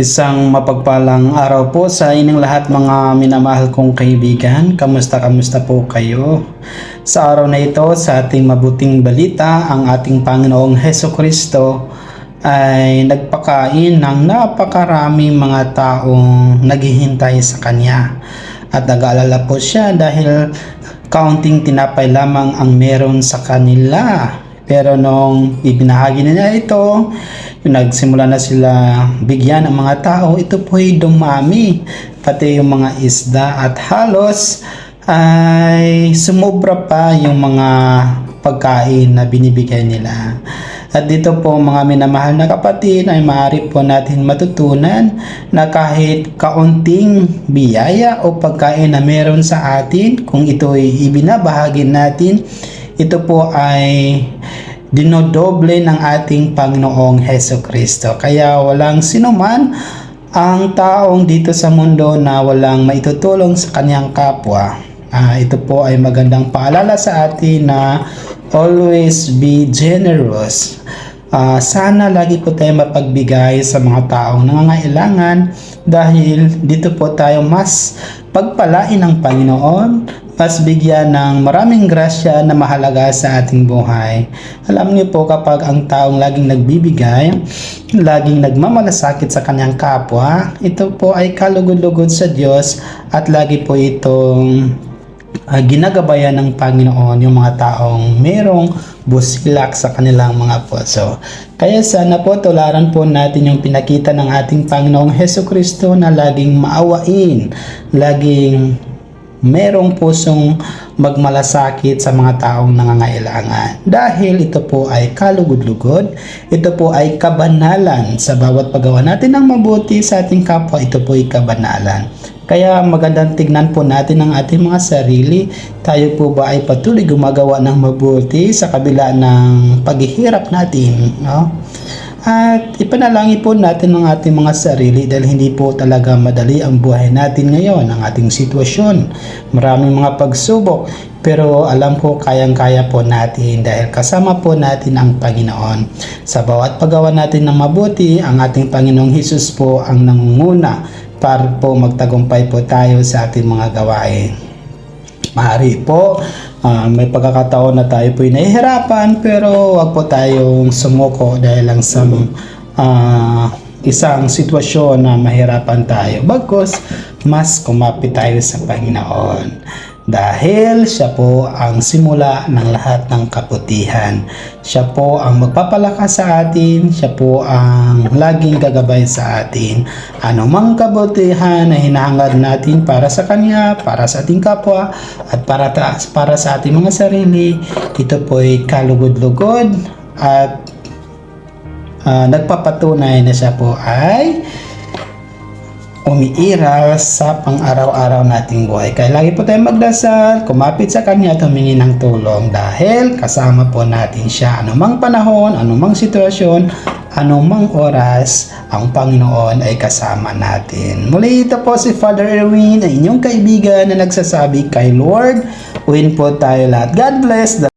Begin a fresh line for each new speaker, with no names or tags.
Isang mapagpalang araw po sa inyong lahat mga minamahal kong kaibigan. Kamusta kamusta po kayo? Sa araw na ito, sa ating mabuting balita, ang ating Panginoong Heso Kristo ay nagpakain ng napakaraming mga taong naghihintay sa Kanya. At nag-aalala po siya dahil kaunting tinapay lamang ang meron sa kanila. Pero nung ibinahagi na niya ito, nagsimula na sila bigyan ng mga tao, ito po ay dumami. Pati yung mga isda at halos ay sumobra pa yung mga pagkain na binibigay nila. At dito po mga minamahal na kapatid ay maaari po natin matutunan na kahit kaunting biyaya o pagkain na meron sa atin, kung ito ay ibinabahagi natin, ito po ay dinodoble ng ating Panginoong Heso Kristo. Kaya walang sinuman ang taong dito sa mundo na walang maitutulong sa kanyang kapwa. Ah, ito po ay magandang paalala sa atin na always be generous. Ah, sana lagi po tayo mapagbigay sa mga taong nangangailangan dahil dito po tayo mas pagpalain ng Panginoon, mas bigyan ng maraming grasya na mahalaga sa ating buhay. Alam niyo po kapag ang taong laging nagbibigay, laging nagmamalasakit sa kanyang kapwa, ito po ay kalugod-lugod sa Diyos at lagi po itong uh, ginagabayan ng Panginoon yung mga taong merong busilak sa kanilang mga puso. Kaya sana po tularan po natin yung pinakita ng ating Panginoong Heso Kristo na laging maawain, laging merong pusong magmalasakit sa mga taong nangangailangan. Dahil ito po ay kalugod-lugod, ito po ay kabanalan. Sa bawat paggawa natin ng mabuti sa ating kapwa, ito po ay kabanalan. Kaya magandang tignan po natin ang ating mga sarili. Tayo po ba ay patuloy gumagawa ng mabuti sa kabila ng paghihirap natin, no? At ipanalangin po natin ang ating mga sarili dahil hindi po talaga madali ang buhay natin ngayon, ang ating sitwasyon. Maraming mga pagsubok, pero alam ko kayang-kaya po natin dahil kasama po natin ang Panginoon. Sa bawat paggawa natin ng mabuti, ang ating Panginoong Hesus po ang nangunguna para po magtagumpay po tayo sa ating mga gawain. Maaari po, ah, may pagkakataon na tayo po nahihirapan pero wag po tayong sumuko dahil lang sa ah, isang sitwasyon na mahirapan tayo. Bagkus, mas kumapit tayo sa Panginoon. Dahil siya po ang simula ng lahat ng kaputihan. Siya po ang magpapalakas sa atin, siya po ang laging gagabay sa atin. Ano mang kabutihan na hinahangad natin para sa Kanya, para sa ating kapwa, at para, ta- para sa ating mga sarili, ito po ay kalugod-lugod at ah, nagpapatunay na siya po ay umiiral sa pang-araw-araw nating buhay. Kaya lagi po tayong magdasal, kumapit sa Kanya at humingi ng tulong dahil kasama po natin siya anumang panahon, anumang sitwasyon, anumang oras, ang Panginoon ay kasama natin. Muli ito po si Father Erwin, ang inyong kaibigan na nagsasabi kay Lord, win po tayo lahat. God bless the